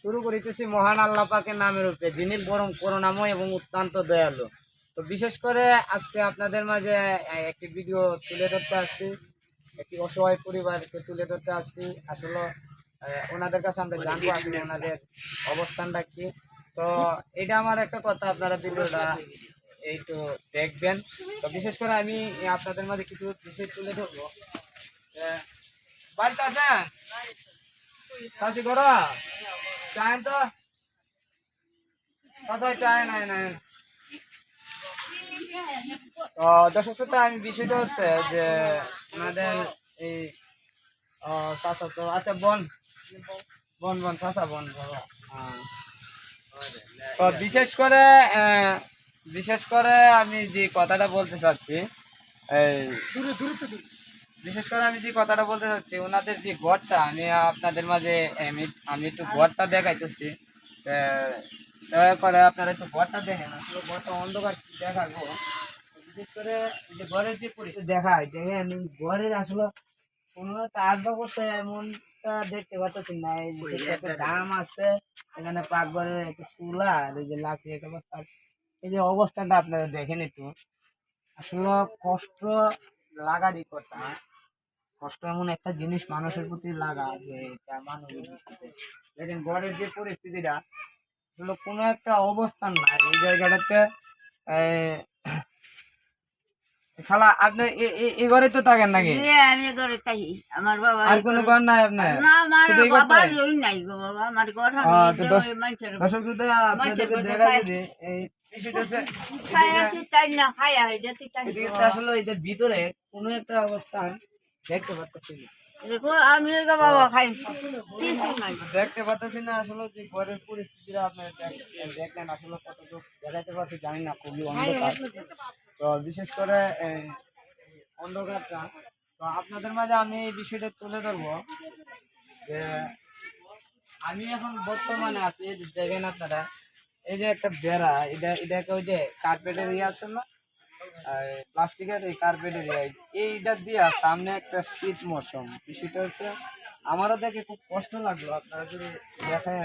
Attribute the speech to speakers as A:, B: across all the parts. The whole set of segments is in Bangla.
A: শুরু করিতেছি মহান আল্লাহ পাকের নামের উপরে যিনি বরং করুণাময় এবং অত্যন্ত দয়ালু। তো বিশেষ করে আজকে আপনাদের মাঝে একটি ভিডিও তুলে ধরতে আসছি। একটি অসহায় পরিবারকে তুলে ধরতে আসছি। আসলে ওনাদের কাছে আমরা জানব আসলে ওনাদের অবস্থানটা কি। তো এটা আমার একটা কথা আপনারা ভিডিওটা একটু দেখবেন। তো বিশেষ করে আমি আপনাদের মাঝে কিছু বিষয় তুলে ধরবো। বাড়িতে আছেন? দর্শক শ্রোতা, আমি বিষয়টা হচ্ছে যে আমাদের এই তো আচ্ছা বোন। বোন বোন বোন বাবা। হ্যাঁ। তো বিশেষ করে বিশেষ করে আমি যে কথাটা বলতে চাচ্ছি এই বিশেষ করে আমি যে কথাটা বলতে চাচ্ছি ওনাদের যে ঘরটা আমি আপনাদের মাঝে আমি আমি একটু ঘরটা দেখাইতেছি। দয়া করে আপনারা একটু ঘরটা দেখেন আসলে ঘরটা অন্ধকার দেখাবো। বিশেষ করে যে ঘরের যে পরিস্থিতি দেখায় দেখেন এই ঘরের আসলে কোনো একটা আসবা করতে এমনটা দেখতে পাচ্ছি না। এই একটা দাম আছে এখানে পাকঘরের একটা চুলা আর এই যে লাকড়ি একটা অবস্থা। এই যে অবস্থাটা আপনারা দেখেন একটু। আসলে কষ্ট লাগারই কথা। কষ্ট এমন একটা জিনিস মানুষের প্রতি লাগা যে এটা মানুষের দৃষ্টিতে দেখেন ঘরের যে পরিস্থিতিটা আসলে কোনো একটা অবস্থান নাই। এই জায়গাটাতে খালা আপনি এ- এ- এই ঘরে তো থাকেন নাকি?
B: আমি আমার বাবা
A: আর কোনো ঘর নাই আপনার?
B: না আমার বাবা? নাই গো বাবা। আমার ঘর
A: দর্শক আপনাদেরকে দেখা। যদি এই আসলে এটার ভিতরে কোনো একটা অবস্থান দেখতে পাচ্ছি
B: দেখো আমি গো বাবা খাই কিছু নাই।
A: দেখতে পাচ্ছি না আসলে যে ঘরের পরিস্থিতিটা আপনারা দেখলেন আসলে কতটুকু দেখাতে পারছি জানি না খুবই অন্ধকার। তো বিশেষ করে এই অন্ধকারটা। তো আপনাদের মাঝে আমি এই বিষয়টা তুলে ধরবো যে আমি এখন বর্তমানে আছি দেখেন আপনারা এই যে একটা বেড়া এটা এটাকে ওই যে কার্পেটের ইয়ে আছে না? প্লাস্টিকের এই কার্পেটের এইটা দিয়া সামনে একটা শীত মৌসুম বিষয়টা হচ্ছে আমারও দেখে খুব কষ্ট লাগল আপনারা যদি দেখায়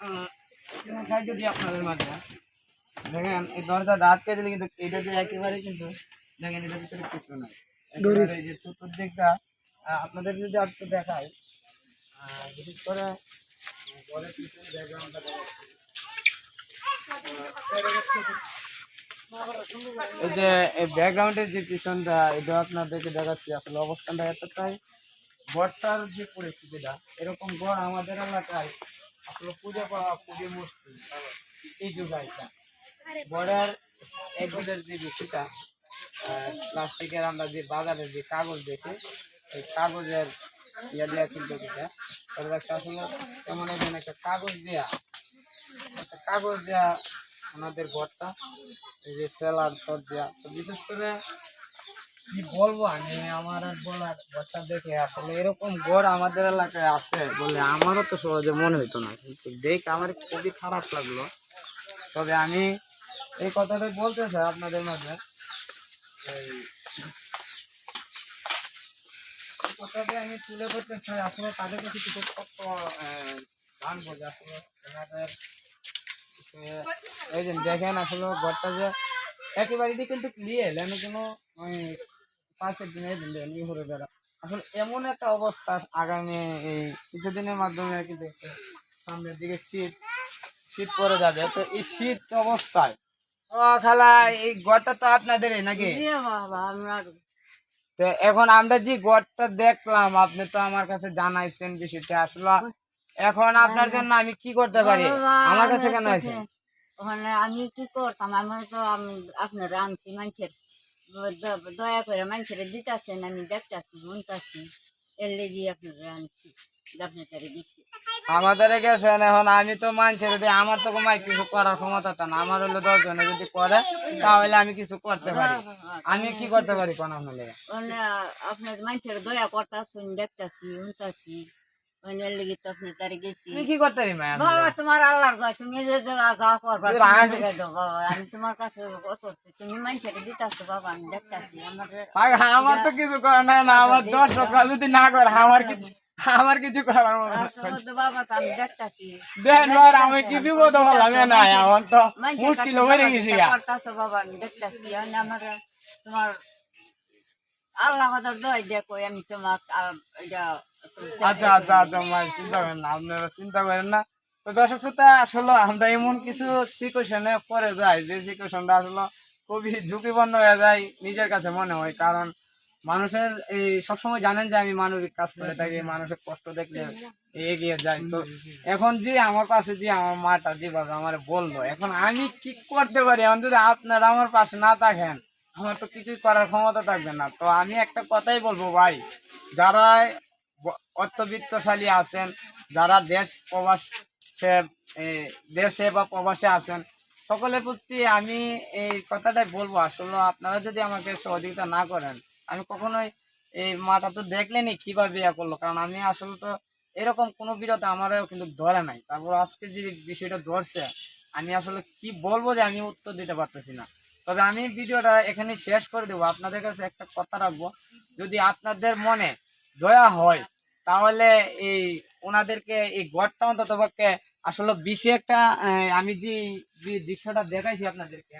A: আহ, দেখাই যদি আপনাদের মাঝে দেখেন এই দরজাটা আটকে দিলে কিন্তু এটা যে একেবারে কিন্তু দেখেন এটার ভিতরে কিছু নাই। এই যে চতুর্দিকটা আপনাদের যদি একটু দেখাই আহ, বিশেষ করে পিছনে ব্যাকগ্রাউন্ডটা দেখাচ্ছি। এই যে এই ব্যাকগ্রাউন্ডের যে পিছনটা, এটা আপনাদেরকে দেখাচ্ছি, আসলে অবস্থানটা এতটাই গড়টার যে পরিস্থিতিটা, এরকম গড় আমাদের এলাকায় আসলে খুঁজে পাওয়া খুবই মুশকিল। এই যুগাইটা গড়ের এগুলোর যে বিষয়টা প্লাস্টিকের আমরা যে বাজারে যে কাগজ দেখি, এই কাগজের ইয়ে দেওয়া কিন্তু এটা ওর আসলে যেমন এখানে একটা কাগজ দেয়া, একটা কাগজ দেয়া ওনাদের ঘরটা, এই যে সেলার তো বিশেষ করে কি বলব, আমি আমার আর বলার ঘরটা দেখে আসলে এরকম ঘর আমাদের এলাকায় আছে বলে আমারও তো সহজে মনে হইতো না। কিন্তু দেখে, আমার খুবই খারাপ লাগল। তবে আমি এই কথাটাই বলতে চাই আপনাদের মাঝে। কথাটা আমি তুলে ধরতে চাই। আসলে তাদের কাছে কিছু জানব যে আসলে এই যে দেখেন আসলে ঘরটা যে একেবারেই কিন্তু ক্লিয়ার আমি কোনো পাঁচের দিনে দিলে নিয়ে ঘুরে বেড়া আসলে এমন একটা অবস্থা আগামী এই কিছুদিনের মাধ্যমে আর কি দেখছে সামনের দিকে শীত শীত পড়ে যাবে। তো এই শীত অবস্থায় ও খালা এই ঘরটা তো আপনাদেরই নাকি? তো এখন আমরা যে ঘরটা দেখলাম আপনি তো আমার কাছে জানাইছেন বিষয়টা। আসলে এখন আপনার জন্য আমি কি করতে পারি? আমার কাছে কেন আছেন
B: ওখানে আমি কি করতাম? আমি তো আপনার আনছি মানুষের। দয়া করে মানুষের দিতেছেন আমি দেখতেছি শুনতেছি এর লেগে আপনার আনছি আপনার তারে দিচ্ছি
A: আমাদের গেছেন এখন আমি তো মানছি যদি আমার তো কোনো কিছু করার ক্ষমতা তো না। আমার হলো দশ জনে যদি করে তাহলে আমি কিছু করতে পারি। আমি কি করতে পারি কোন আপনাদের
B: ওখানে আপনার মানুষের দয়া করতেছেন দেখতেছি শুনতেছি
A: তুমি কি করতে
B: বাবা তোমার আল্লাহর দয়া তুমি যে যা যা করবা
A: তোর
B: তুমি
A: আগে-
B: করে দাও বাবা আমি তোমার কাছে তুমি মানুষের দিতেছো বাবা আমি দেখতেছি। আমার
A: আমার তো কিছু করে না না আমার দর্শকরা যদি না করে আমার কিছু আমার কিছু করার মতো
B: বাবা আমি দেখতাছি।
A: দেন আর আমি কি বিপদ হলাম? না এখন তো মুশকিল হয়ে গেছি
B: বাবা আমি দেখতাছি। আমার তোমার আল্লাহ দয় দেখো আমি তোমার
A: আচ্ছা আচ্ছা আচ্ছা মাই চিন্তা করেন না, আপনারা চিন্তা করেন না। তো দর্শক শ্রোতা, আসলে আমরা এমন কিছু সিচুয়েশনে পরে যাই, যে সিচুয়েশনটা আসলে খুবই ঝুঁকিপূর্ণ হয়ে যায় নিজের কাছে মনে হয়। কারণ মানুষের এই সবসময় জানেন যে আমি মানবিক কাজ করে থাকি, মানুষের কষ্ট দেখলে এগিয়ে যাই। তো এখন যে আমার পাশে, যে আমার মাটা যেভাবে আমার বলল, এখন আমি কি করতে পারি? এখন যদি আপনারা আমার পাশে না থাকেন, আমার তো কিছুই করার ক্ষমতা থাকবে না। তো আমি একটা কথাই বলব, ভাই, যারা অর্থবিত্তশালী আছেন, যারা দেশ প্রবাস দেশে বা প্রবাসে আছেন, সকলের প্রতি আমি এই কথাটাই বলব। আসলে আপনারা যদি আমাকে সহযোগিতা না করেন, আমি কখনোই এই মাথা তো দেখলেনি কীভাবে ইয়া করল, কারণ আমি আসলে তো এরকম কোনো বিরত আমারও কিন্তু ধরে নাই। তারপর আজকে যে বিষয়টা ধরছে, আমি আসলে কি বলব যে আমি উত্তর দিতে পারতেছি না। তবে আমি ভিডিওটা এখানে শেষ করে দেবো। আপনাদের কাছে একটা কথা রাখব, যদি আপনাদের মনে দয়া হয় তাহলে এই ওনাদেরকে এই গড়টা অন্তত পক্ষে আসলে বেশি একটা আমি যে দৃশ্যটা দেখাইছি আপনাদেরকে,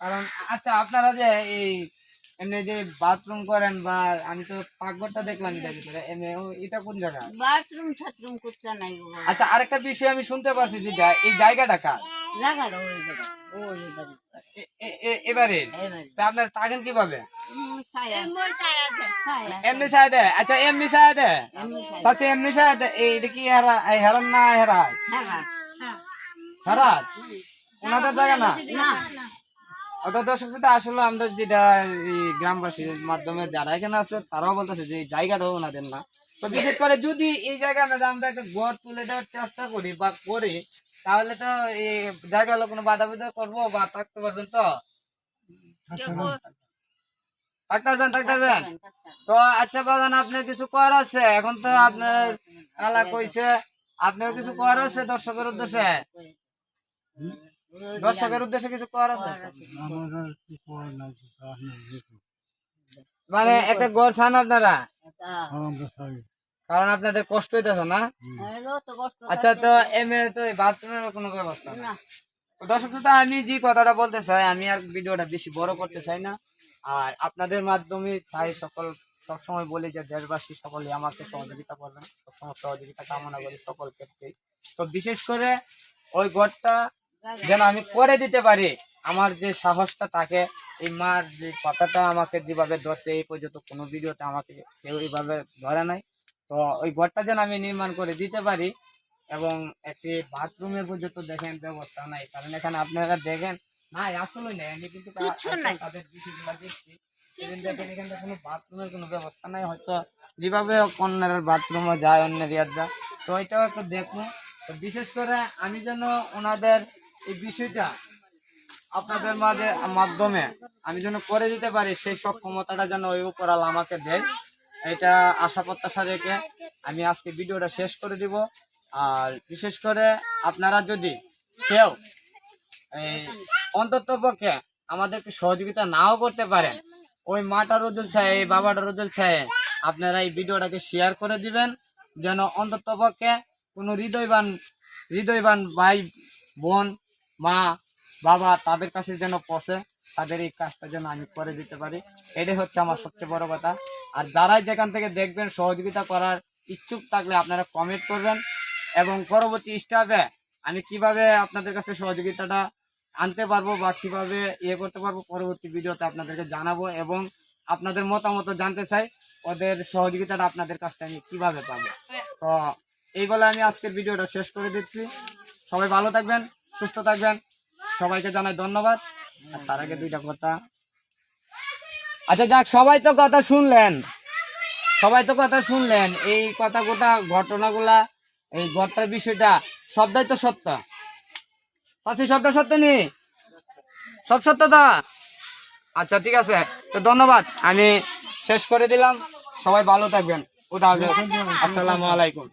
A: কারণ আচ্ছা আপনারা যে এই এমনি যে বাথরুম করেন বা আমি তো পাকঘরটা দেখলাম এটার ভিতরে। এমনি ও- এটা কোন জায়গা?
B: বাথরুম ছাত্রুম করতে নাই
A: আচ্ছা আরেকটা বিষয় আমি শুনতে পাচ্ছি যে এই জায়গাটা কার?
B: জায়গাটা ওই জায়গা ওই
A: এবারে? আপনার থাকেন কীভাবে?
B: উম, ছায়া। ছায়া
A: এমনি ছায়া দেয়? আচ্ছা এমনি ছায়া দেয়?
B: এমনি ছায়া।
A: আচ্ছা এমনি ছায়া দেয়? এই এটা কি হেরা এই হেরান না হেরা
B: হ্যাঁ, হ্যাঁ।
A: হেরা ওনাদের জায়গা না?
B: না।
A: ওটা দর্শক শ্রোতা আসলে আমরা যেটা গ্রামবাসীর মাধ্যমে যারা এখানে আছে তারাও বলতেছে যে জায়গাটাও ওনাদের না। তো বিশেষ করে যদি এই জায়গা মধ্যে আমরা একটা গড় তুলে দেওয়ার চেষ্টা করি বা করি তাহলে তো এই জায়গা হলো কোনো বাধা বিধা করব বা থাকতে পারবেন তো? থাকতে পারবেন। থাকতে পারবেন তো আচ্ছা বাগান আপনার কিছু করার আছে? এখন তো আপনার আলা কইছে আপনার কিছু করার আছে দর্শকের উদ্দেশ্যে? দর্শকের উদ্দেশ্যে কিছু করার আছে? মানে একটা গড় ছান আপনারা? কারণ আপনাদের কষ্ট হইতেছে না? আচ্ছা তো এমএ তো বাথরুমের কোনো ব্যবস্থা না। তো দর্শক শ্রোতা, আমি যে কথাটা বলতে চাই আমি আর ভিডিওটা বেশি বড় করতে চাই না। আর আপনাদের মাধ্যমে চাই সকল সবসময় বলি যে দেশবাসী সকলে আমাকে সহযোগিতা করবেন সবসময় সহযোগিতা কামনা করি সকল ক্ষেত্রে তো বিশেষ করে ওই ঘরটা যেন আমি করে দিতে পারি। আমার যে সাহসটা থাকে এই মার যে কথাটা আমাকে যেভাবে ধরছে এই পর্যন্ত কোনো ভিডিওতে আমাকে কেউ এইভাবে ধরে নাই। তো ওই ঘরটা যেন আমি নির্মাণ করে দিতে পারি এবং একটি বাথরুমের পর্যন্ত দেখেন ব্যবস্থা নাই। কারণ এখানে আপনারা দেখেন নাই আসলে নেই। আমি কিন্তু। তাদের বিষয়গুলো দেখছি। দেখেন এখানে কোনো বাথরুমের কোনো ব্যবস্থা নাই। হয়তো যেভাবে অন্যের বাথরুমে যায় অন্যের ইয়াররা তো এটাও একটু দেখুন তো বিশেষ করে আমি যেন ওনাদের এই বিষয়টা আপনাদের মাঝে মাধ্যমে আমি যেন করে দিতে পারি, সেই সক্ষমতাটা যেন ওই উপরাল আমাকে দেয়। এটা আশা প্রত্যাশা রেখে আমি আজকে ভিডিওটা শেষ করে দিব। আর বিশেষ করে আপনারা যদি সেও এই অন্তত পক্ষে আমাদেরকে সহযোগিতা নাও করতে পারেন, ওই মাটা রোজল ছায়, এই বাবাটা রোজল ছায়, আপনারা এই ভিডিওটাকে শেয়ার করে দিবেন, যেন অন্তত পক্ষে কোনো হৃদয়বান হৃদয়বান ভাই বোন মা, বাবা তাদের কাছে যেন পৌঁছে, তাদের এই কাজটা যেন আমি করে দিতে পারি। এটাই হচ্ছে আমার সবচেয়ে বড় কথা। আর যারাই যেখান থেকে দেখবেন সহযোগিতা করার ইচ্ছুক থাকলে আপনারা কমেন্ট করবেন এবং পরবর্তী স্টাফে আমি কীভাবে আপনাদের কাছে সহযোগিতাটা আনতে পারব বা কীভাবে ইয়ে করতে পারব পরবর্তী ভিডিওতে আপনাদেরকে জানাব এবং আপনাদের মতামত জানতে চাই, ওদের সহযোগিতাটা আপনাদের কাছ থেকে আমি কীভাবে পাবো। তো এই বলে আমি আজকের ভিডিওটা শেষ করে দিচ্ছি। সবাই ভালো থাকবেন। সুস্থ থাকবেন। সবাইকে জানাই ধন্যবাদ। আর তার আগে দুইটা কথা। আচ্ছা যাক, সবাই তো কথা শুনলেন। সবাই তো কথা শুনলেন। এই কথা গোটা ঘটনাগুলা, এই ঘটনার বিষয়টা, সবটাই তো সত্য। পাচ্ছি, সবটা সত্য নি? সব সত্যতা আচ্ছা ঠিক আছে। তো ধন্যবাদ। আমি শেষ করে দিলাম। সবাই ভালো থাকবেন। আসসালামু আলাইকুম।